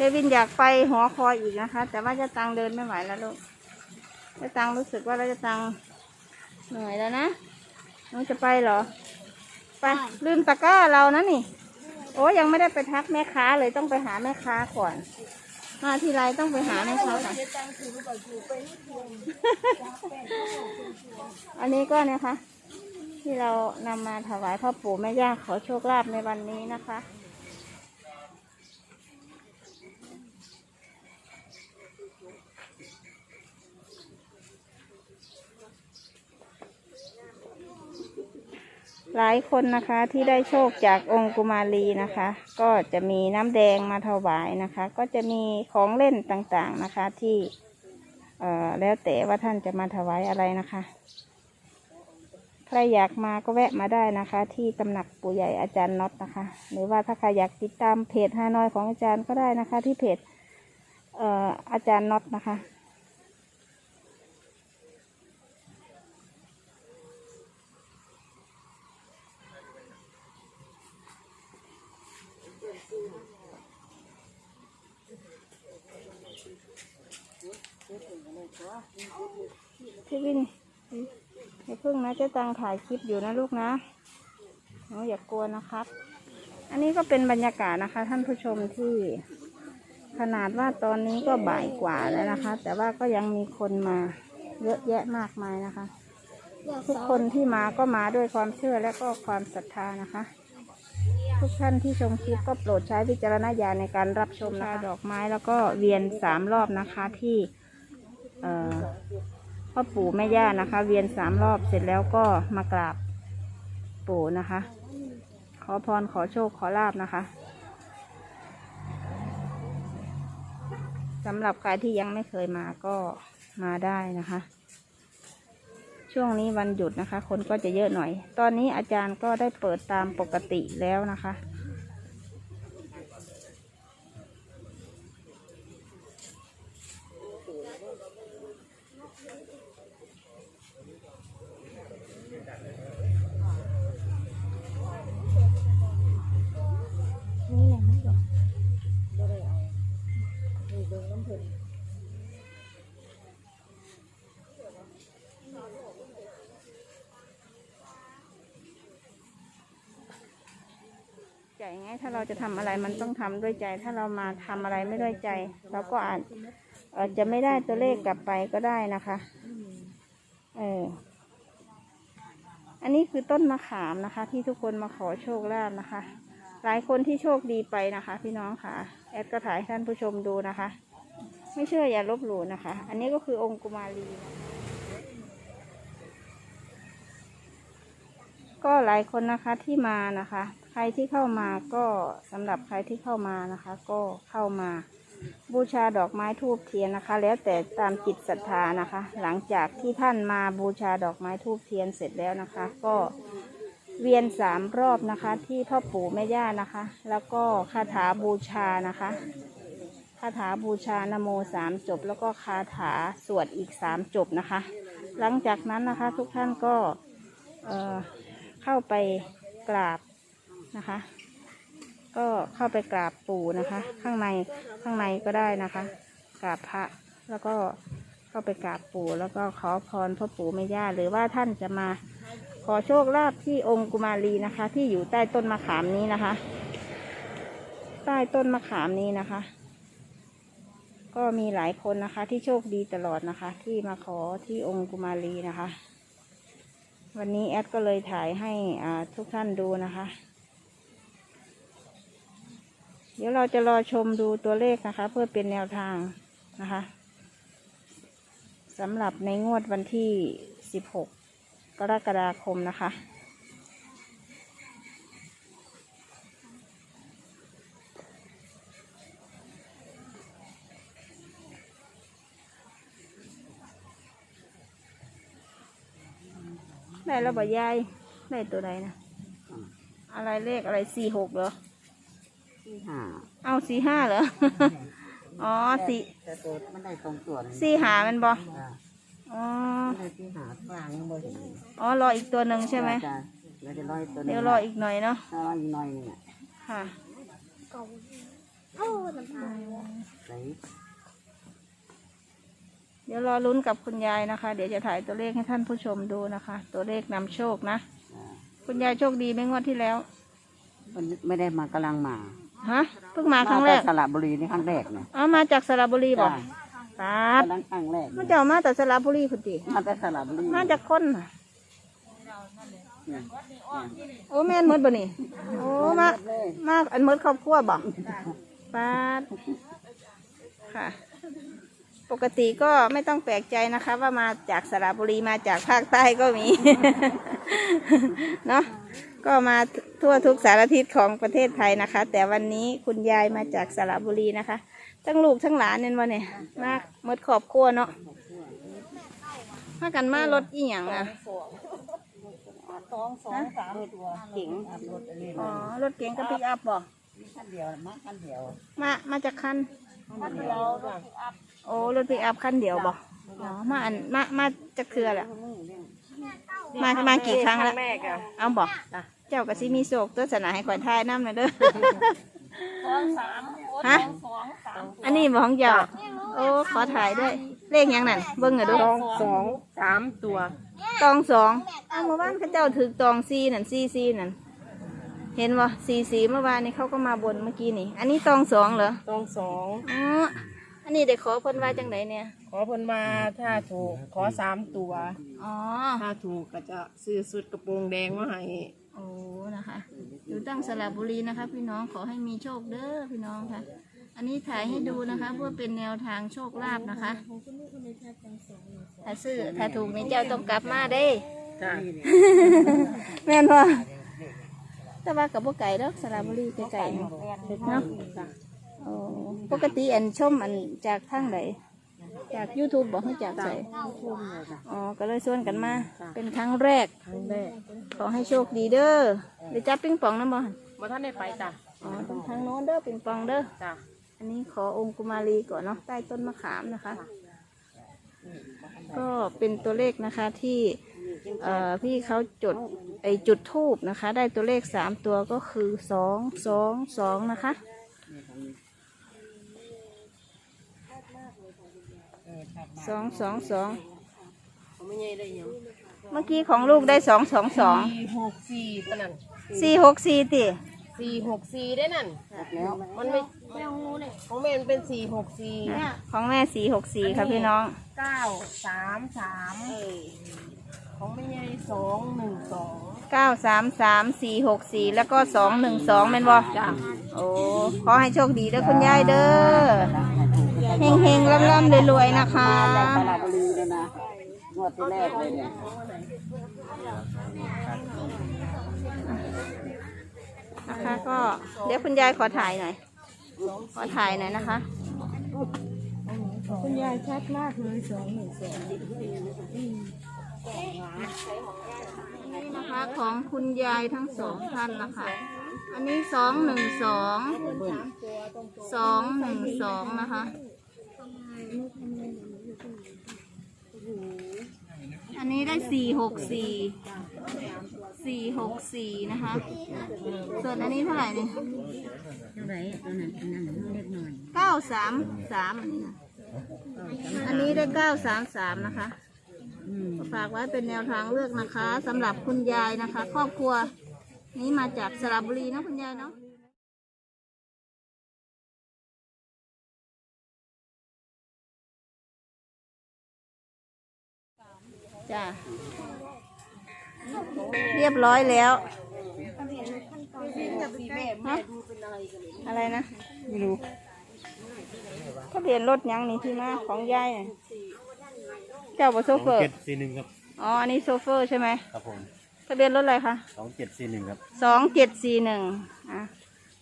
เควินอยากไปหอคอยอีกนะคะ แต่ว่าจะตังเดินไม่ไหวแล้วลูกจะตังรู้สึกว่าเราจะตังเหนื่อยแล้วนะน้องจะไปเหรอ ไปลืมตะกร้าเรานะนี่ โอ้ยังไม่ได้ไปทักแม่ค้าเลยต้องไปหาแม่ค้าก่อนมาทีไรต้องไปหาแม่ค้าก่อนอันนี้ก็เนี่ยค่ะที่เรานำมาถวายพ่อปู่แม่ย่าขอโชคลาภในวันนี้นะคะ หลายคนนะคะที่ได้โชคจากองค์กุมารีนะคะ ก็จะมีน้ำแดงมาถวายนะคะ ก็จะมีของเล่นต่างๆนะคะที่เอ่อแล้วแต่ว่าท่านจะมาถวายอะไรนะคะ ใครอยากมาก็แวะมาได้นะคะ ที่ตำหนักปู่ใหญ่อาจารย์น็อตนะคะ หรือว่าถ้าใครอยากติดตามเพจฮานอยของอาจารย์ก็ได้นะคะ ที่เพจเอ่ออาจารย์น็อตนะคะ พี่วินอย่า เพิ่งนะเจ๊ตังถ่ายคลิปอยู่นะลูกนะหนูอย่ากลัวนะครับ อันนี้ก็เป็นบรรยากาศนะคะ ท่านผู้ชมที่ขนาดว่าตอนนี้ก็บ่ายกว่าแล้วนะคะ แต่ว่าก็ยังมีคนมาเยอะแยะมากมายนะคะ ทุกคนที่มาก็มาด้วยความเชื่อและก็ความศรัทธานะคะ ทุกท่านที่ชมคลิปก็โปรดใช้วิจารณญาณในการรับชมนะคะดอกไม้แล้วก็เวียนสามรอบนะคะที่ เอ่อ พ่อปู่แม่ย่านะคะ เวียนสามรอบเสร็จแล้วก็มากราบปู่นะคะ ขอพรขอโชคขอลาบนะคะสำหรับใครที่ยังไม่เคยมาก็มาได้นะคะ ช่วงนี้วันหยุดนะคะ คนก็จะเยอะหน่อย ตอนนี้อาจารย์ก็ได้เปิดตามปกติแล้วนะคะ นี่แหละไม่ดอกบ่ได้เอานี่เบิ่งน้ำเพิ่น ใจไงถ้าเราจะทำอะไรมันต้องทำด้วยใจ ถ้าเรามาทำอะไรไม่ด้วยใจ เราก็อาจอ่อจะไม่ได้ตัวเลขกลับไปก็ได้นะคะ เอออันนี้คือต้นมะขามนะคะ ที่ทุกคนมาขอโชคลาภนะคะ หลายคนที่โชคดีไปนะคะ พี่น้องค่ะ แอดก็ถ่ายท่านผู้ชมดูนะคะ ไม่เชื่ออย่าลบหลู่นะคะ อันนี้ก็คือองค์กุมารีก็หลายคนนะคะที่มานะคะ รที่เข้ามาก็สำหรับใครที่เข้ามานะคะ ก็เข้ามาบูชาดอกไม้ทูบเทียนนะคะ แล้วแต่ตามจิตศรัทธานะคะ หลังจากที่ท่านมาบูชาดอกไม้ทูบเทียนเสร็จแล้วนะคะ ก็เวียนสามรอบนะคะ ที่พ่อปู่แม่ย่านะคะ แล้วก็คาถาบูชานะคะคาถาบูชานโมสามจบ แล้วก็คาถาสวดอีกสามจบนะคะ หลังจากนั้นนะคะทุกท่านก็เเข้าไปกราบ นะคะ ก็เข้าไปกราบปู่นะคะ ข้างในข้างในก็ได้นะคะ กราบพระแล้วก็เข้าไปกราบปู่แล้วก็ขอพรพ่อปู่แม่ย่าหรือว่าท่านจะมาขอโชคลาภที่องค์กุมารีนะคะ ที่อยู่ใต้ต้นมะขามนี้นะคะ ใต้ต้นมะขามนี้นะคะ ก็มีหลายคนนะคะ ที่โชคดีตลอดนะคะ ที่มาขอที่องค์กุมารีนะคะ วันนี้แอดก็เลยถ่ายให้ทุกท่านดูนะคะ เดี๋ยวเราจะรอชมดูตัวเลขนะคะ เพื่อเป็นแนวทางนะคะสำหรับในงวดวันที่สิบหกกรกฎาคมนะคะ ได้แล้วบ่ยาย ได้ตัวใดนะ อะไรเลขอะไรสี่หกเหรอ ที่หาเอาสี่ห้าเหรอ อ๋อสี่แต่ตัวมันได้ตรงตัวนี่สี่หามันบ่จ้ะอ๋อ มันได้ที่หากลางยังบ่เห็นอ๋อ รออีกตัวหนึ่งใช่ไหม จ้ะเดี๋ยวจะรออีกตัวหนึงเดี๋ยวรออีกหน่อยเนาะรออีกหน่อยหนึงอะค่ะโอ้น้ำตาลเดี๋ยวรอลุ้นกับคุณยายนะคะ เดี๋ยวจะถ่ายตัวเลขให้ท่านผู้ชมดูนะคะ ตัวเลขนำโชคนะจ้ะคุณยายโชคดีไหมงวดที่แล้ววันนี้ไม่ได้มากำลังมา ฮะเพิ่งมาครั้งแรกมาต่สระบุรีนี่ครั้งแรกเนี่ยอ๋อมาจากสระบุรีบอกจ้ะปาดกำลังครั้งแรกมันจะเอามาแต่สระบุรีพุติมาแต่สระบุรีมาจากคนน่ะเนี่ยโอ้แม่นหมดบ่นี่โอ้มา เลยมาอันหมดครอบครัวบอกปาดค่ะ ปกติก็ไม่ต้องแปลกใจนะคะ ว่ามาจากสระบุรีมาจากภาคใต้ก็มี เนาะก็มาทั่วทุกสารทิศของประเทศไทยนะคะ แต่วันนี้คุณยายมาจากสระบุรีนะคะ ทั้งลูกทั้งหลานเนี่ยวันเนี่ยมาหมดครอบครัวเนาะมากันมารถอีหยังอะสองสองสามตัวเก่งครับรถอันนี้อ๋อรถเก๋งกับปิกอัพบ่คันเดียวมาคันเดียวมามาจากคันคันเดียวจ้ะโอ้รถปิกอัพคันเดียวบ่อ๋อมาอันมามาจากเครือแหละ มามากี่ครั้งแล้วแม่กะเอาบ่เจ้าก็สิมีโศกตัวสนาให้ขวัญทายน้ำหน่อยเด้อฮะอันนี้บ่ของเจ้าโอ้ขอถ่ายด้วย เลขหยังนั่นเบิ่งหน่อยดูสองสองสามตัวตองสองเอาเมื่อวานเขาเจ้าถือตองซีนั่นซีซีนั่นเห็นบ่ซีซีเมื่อวานนี้เขาก็มาบนเมื่อกี้นี่ อันนี้ตองสองเหรอตองสองอ๋อ อันนี้ได้ขอเพิ่นว่าจังไดเนี่ย ขอเพิ่นมาถ้าถูกขอสามตัว อ๋อ ถ้าถูกก็จะซื้อสุดกระโปรงแดงมาให้โอ้ นะคะ อยู่ตั้งสระบุรีนะคะ พี่น้องขอให้มีโชคเด้อพี่น้องค่ะ อันนี้ถ่ายให้ดูนะคะ เพื่อเป็นแนวทางโชคลาภนะคะ ถ้าซื้อถ้าถูกนี่เจ้าต้องกลับมาเด้ จ้ะแม่นว่าแต่ว่ากับพวกไก่เด้อสระบุรีไก่ๆเนาะเนาะ โอ้ปกติอันชมอันจากทางไหนจาก YouTube บอกให้จากใส่อ๋อก็เลยชวนกันมาเป็นครั้งแรก ครั้งแรกขอให้โชคดีเด้อเดี๋ยวจับปิงปองนะบ่มาท่านได้ไปจ้ะอ๋อตรงทางโน้นเด้อปิงปองเด้อ จ้ะอันนี้ขอองค์กุมารีก่อนเนาะใต้ต้นมะขามนะคะ ก็เป็นตัวเลขนะคะที่เอ่อพี่เขาจุดไอจุดทูบนะคะ ได้ตัวเลขสามตัวก็คือสองสองสองนะคะ สองสองสองเขาไม่ใช่ได้หยังเมื่อกี้ของลูกได้สองสองสองสี่หกสี่เท่านั้นสี่หกสี่ติสี่หกสี่ได้นั่นแล้วมันไม่ของแม่มันเป็นสี่หกสี่ของแม่สี่หกสี่ค่ะพี่น้องเก้าสามสามของไม่ใช่สองหนึ่งสองเก้าสามสามสี่หกสี่แล้วก็สองหนึ่งสองเป็นบ่จ้ะโอ้ขอให้โชคดีเด้อคุณยายเด้อ เฮงเฮงๆร่ำๆรวยๆนะคะ จากสระบุรีเลยนะงวดที่แรกเลยเนี่ยนะคะก็เดี๋ยวคุณยายขอถ่ายหน่อย ขอถ่ายหน่อยนะคะ คุณยายชัดมากเลยสองหนึ่งสองนี่นะคะของคุณยายทั้งสองท่านนะคะ อันนี้สองหนึ่งสอง สองหนึ่งสองนะคะ อันนี้ได้สี่หกสี่สี่หกสี่นะคะ ส่วนอันนี้เท่าไหร่เนี่ยเท่าไหร่ตัวนั้นอันนั้นเล็กหน่อยเก้าสามสามอันนี้นะอันนี้ได้เก้าสามสามนะคะอืมฝากไว้เป็นแนวทางเลือกนะคะสำหรับคุณยายนะคะ ครอบครัวนี้มาจากสระบุรีเนาะคุณยายเนาะ จ้ะเรียบร้อยแล้วฮะอะไรนะไม่รู้ทะเบียนรถยังนี่ที่มาของยายน่ะเจ้าบ่โซเฟอร์ เจ็ดสี่หนึ่งครับอ๋อ อันนี้โซเฟอร์ใช่ไหมครับผมทะเบียนรถอะไรคะสองเจ็ดสี่หนึ่งครับสองเจ็ดสี่หนึ่งอะ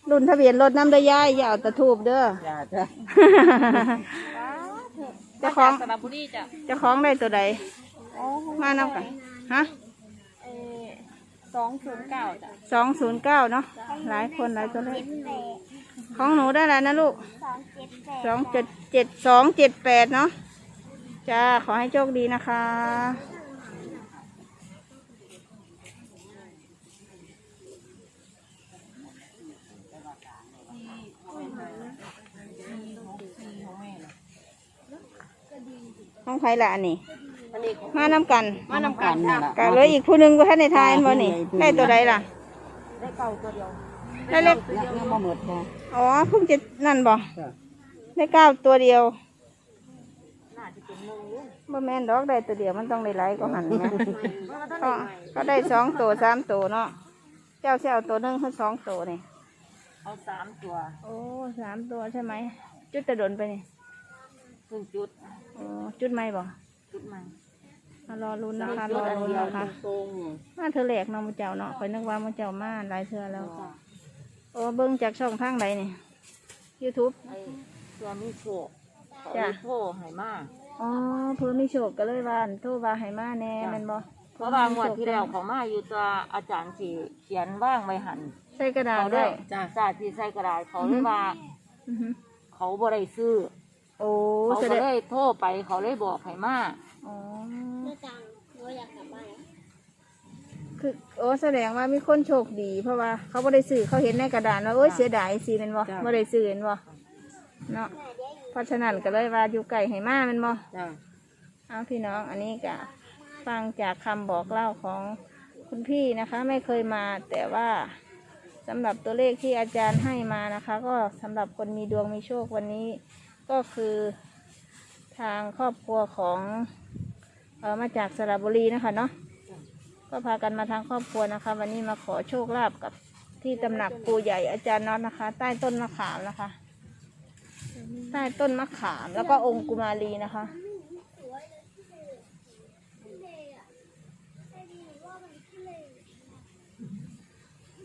รุ่นทะเบียนรถน้ำได้ย่ายอย่าเอาตะทูบเด้อ จ้าจ้า เจ้าของสระบุรีจ้ะ เจ้าของได้ตัวใด มานับกันฮะสองศูนย์เก้าจ้ะสองศูนย์เก้าเนาะหลายคนหลายตัวเลขของหนูได้แล้วนะลูกสองเจ็ดเจ็ดสองเจ็ดแปดเนาะจ้าขอให้โชคดีนะคะของใครละ อันนี้อันนี้มาน้ำกันมานำกันค่ะก็เหลยอีกผู้หนึงว่าท่านในทายบ่นี่ได้ตัวใดล่ะ ได้เก่าตัวเดียวได้เล็ก ยังมาหมดพออ๋อเพิ่งจะนั่นบ่ได้เก้าตัวเดียวน่าจะเป็นหนึ่งเรื่องบ่แม่นดอกได้ตัวเดียวมันต้องได้หลายก็หันนะก็ก็ได้สองตัวสามตัวเนาะ เจ้าเสียเอาตัวหนึงคือสองตัวนี่ เอาสามตัวโอ้สามตัวใช่ไหม จุดตะดนไปนี่ครึ่งจุด โอ้จุดไม่บ่ จุดมันมารอลุ้นนะคะ รอลุ้นนะคะตรงมาเธอแหลกเนาะมูเจ้าเนาะคอยนึกว่ามูเจ้ามาหลายเทื่อแล้ว โอ้เบิ่งจากช่องทางใดนี่ YouTube ไอ้ตัวมีโชคเขาจ้ะ มีโทรให้มาอ๋อเพิ่นมีโชคก็เลยว่าอั่นโทรว่าให้มาแน่จ้ะ แม่นบ่เพราะว่างวดที่แล้วเขามาอยู่ตัวอาจารย์สีเขียนว่างไว้หันใส่กระดาษเขาด้ ได้วยจ้าจ้าที่ใส่กระดาษเขาเลยว่า อือฮึเขาบ่ได้ซื้อ โอ้เขาแสก็ดงเลยโทรไปเขาเลยบอกให้มาอ๋อคือโอ้แสดงว่ามีคนโชคดี เพราะว่าเขาบ่ได้ซื้อเขาเห็นในกระดาษว่าโอ้ยเสียดายสิแม่นบ่บ่ได้ซื้อแม่นบ่เนาะเพราะฉะนั้นก็เลยว่าอยู่ไกลให้มาแม่นบ่ จ้าเอาพี่น้องอันนี้ก็ฟังจากคำบอกเล่าของคุณพี่นะคะ ไม่เคยมาแต่ว่าสำหรับตัวเลขที่อาจารย์ให้มานะคะ ก็สำหรับคนมีดวงมีโชควันนี้ ก็คือทางครอบครัวของเออมาจากสระบุรีนะคะเนาะก็พากันมาทางครอบครัวนะคะ วันนี้มาขอโชคลาภกับที่ตำหนักปู่ใหญ่อาจารย์น็อตนะคะ ใต้ต้นมะขามนะคะ ใต้ต้นมะขามแล้วก็องค์กุมารีนะคะ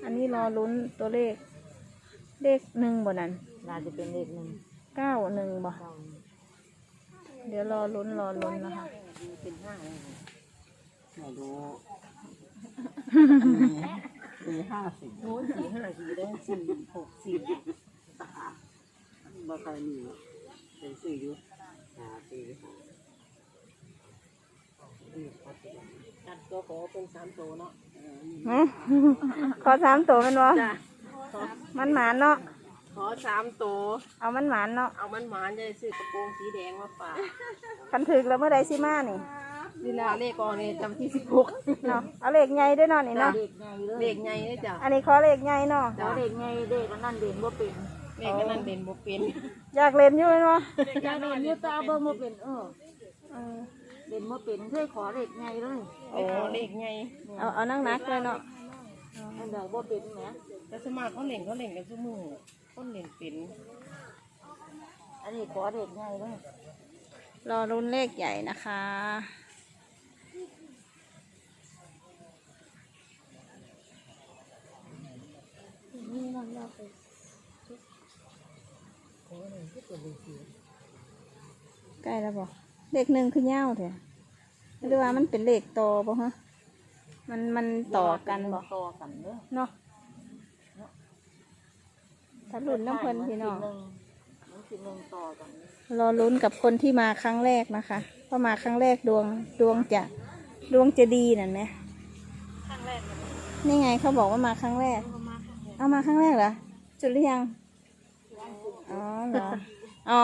อันนี้รอลุ้นตัวเลข เลขหนึ่งบ่นั้นน่าจะเป็นเลขหนึ่ง เก้าหนึ่งบ่เดี๋ยวรอลุ้นรอลุ้นนะคะเป็นห้าเลยไม่ดูสี่ห้าสิบโน้นสี่ห้าสี่ได้สี่หกสี่บ่เคยมีเป็นสื่อยู่หาปีตัดตัวขอเป็นสามตัวเนาะขอสามตัวมันบ่จ้ะมันหมานเนาะ ขอสามตัวเอามันหมานเนาะเอามันหวานจะได้ซื้อกระโปรงสีแดงมาฝากคันถึกแล้วเมื่อใดสิมานี่นี่ละเลขกองนี่จำที่สิบหกเนาะเอาเลขใหญ่ด้วยเนาะนี่เนาะเด็กไงเลยเลขใหญ่เลยจ้ะอันนี้ขอเลขใหญ่เนาะแล้วเด็กไงเด็กก็นั่นเด็กบ่เป็นเลขก็นั่นเด่นบ่เป็นอยากเล่นอยู่แม่นบ่อยากเรียนอยู่แตาเบิ่งบ่เป็นเออเออเรียนบ่เป็นเคยขอเด็กไงเลยโอ้เลขใหญ่เอาเอานั่งนักเลยเนาะอันเดียวบ่เป็นแหมแต่สวนมัครเขาเล่นเขาเล่นกันทุกมือ คนเล่นเป็นอันนี้ขอเด็กไงเลยรอลุ้นเลขใหญ่นะคะใกล้แล้วบอกเลขหนึ่งคือเง่าเถอะหรือว่ามันเป็นเลขโตอบ่ฮะ มันมันต่อกันบ่ต่อกันเด้อเนาะ ถ้าลุ้นน้ำเพลินพี่น้องมันสิหนึ่งต่อกันรอลุ้นกับคนที่มาครั้งแรกนะคะเพราะมาครั้งแรกดวงดวงจะดวงจะดีนั่นไหมนี่ไงเขาบอกว่ามาครั้งแรกเอามาครั้งแรกเหรอจุดหรือยัง อ๋อเหรอ อ๋อ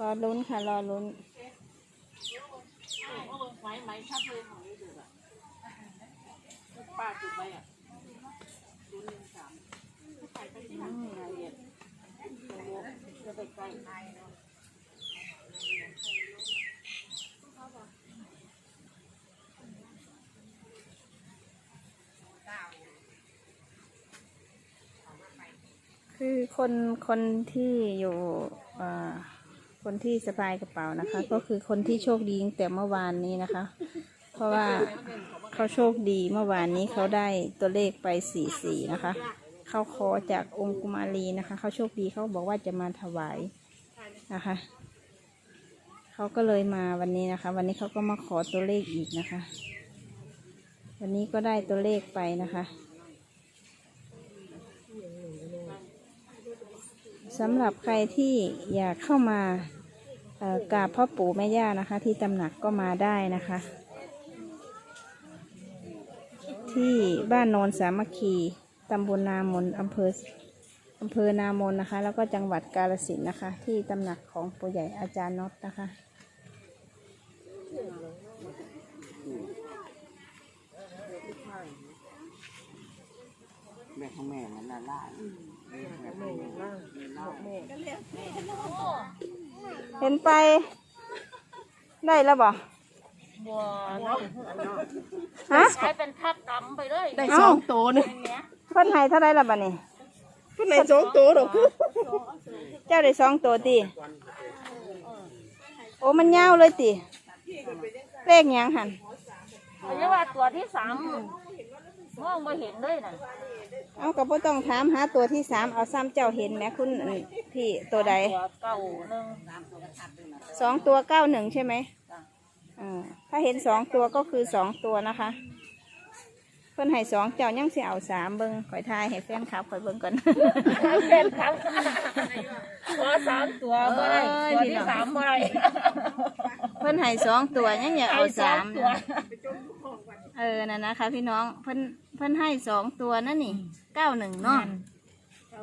รอลุ้นค่ะ รอลุ้นจะไปไกลคือคนคนที่อยู่อ่อ คนที่สะพายกระเป๋านะคะ ก็คือคนที่โชคดีตั้งแต่เมื่อวานนี้นะคะ เพราะว่าเขาโชคดีเมื่อวานนี้เขาได้ตัวเลขไปสี่สี่นะคะเขาขอจากองค์กุมารีนะคะ เขาโชคดีเขาบอกว่าจะมาถวายนะคะเขาก็เลยมาวันนี้นะคะ วันนี้เขาก็มาขอตัวเลขอีกนะคะ วันนี้ก็ได้ตัวเลขไปนะคะ สำหรับใครที่อยากเข้ามากราบพ่อปู่แม่ย่านะคะ ที่ตำหนักก็มาได้นะคะ ที่บ้านโนนสามัคคีตำบลนามนอำเภออำเภอนามนนะคะ แล้วก็จังหวัดกาฬสินนะคะ ที่ตำหนักของปู่ใหญ่อาจารย์น็อตนะคะแม่ของแม่นั่นน่ะล่า เห็นไปได้แล้วบ่บัวเนาะฮะใช้เป็นทักดำไปเลยได้สองตัวหนึงเพิ่นให้เท่าไรละบ่นี่เพิ่นได้สองตัวดอกเจ้าได้สองตัวตีโอ้มันยาวเลยตีเลขหยังหันไม่ใช่ว่าตัวที่สาม มองไม่เห็นเลยน่ะเอาก็บ่ต้องถามหาตัวที่สามเอาซ้ำเจ้าเห็นไหมคุณอั่นพี่ตัวใดตัวเก่าหนึ่งสองตัวเก้าหนึ่งใช่ไหมอ่าถ้าเห็นสองตัวก็คือสองตัวนะคะ เพิ่นให้สองเจ้ายังสิเอาสามเบิ้งข่อยทายให้แฟนคลับข่อยเบิ้งก่อนเป็นครับขอสามตัวบ่ได้เอ้ยตัวพี่ที่น้อง สามบ่ได้เพิ่นให้สองตัวยังอย่าเอาให้สอสางมตัวเออนั่นนะคะ พี่น้องเพิ่นเพิ่นให้สองตัวนั่นนี่เก้าหนึ่งเนาะ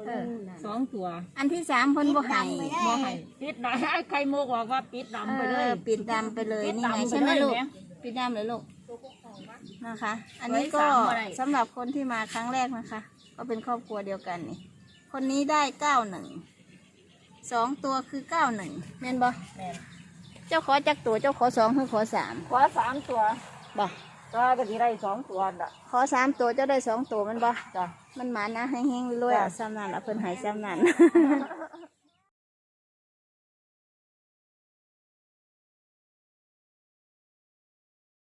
เออสองตัว อันที่สามเพิ่นบ่ให้บ่ให้ปิดนะให้ใครโมกบอกว่าปิดดำไปเลยออปิดดำไปเลยปิดนี่ไงดำไปใช่ไหมเลยลูกเนี่ยปิดดำเลยลูกนะคะ อันนี้ก็ไว้สามบ่ได้สำหรับคนที่มาครั้งแรกนะคะ ก็เป็นครอบครัวเดียวกันนี่ คนนี้ได้เก้าหนึ่งสองตัวคือเก้าหนึ่งแม่นบ่แม่นเจ้าขอจักตัวเจ้าขอสองคือขอสามขอสามตัวบ่ ก็ก็ที่ได้สองตัวน่ะ ขอสามตัวเจ้าได้สองตัวแมันบ่จ้ะ มันหมานะให้แห้งๆรวยๆจ้ะเอาซ้ำนั่นเอาเพิ่นใหายซ้ำนั่น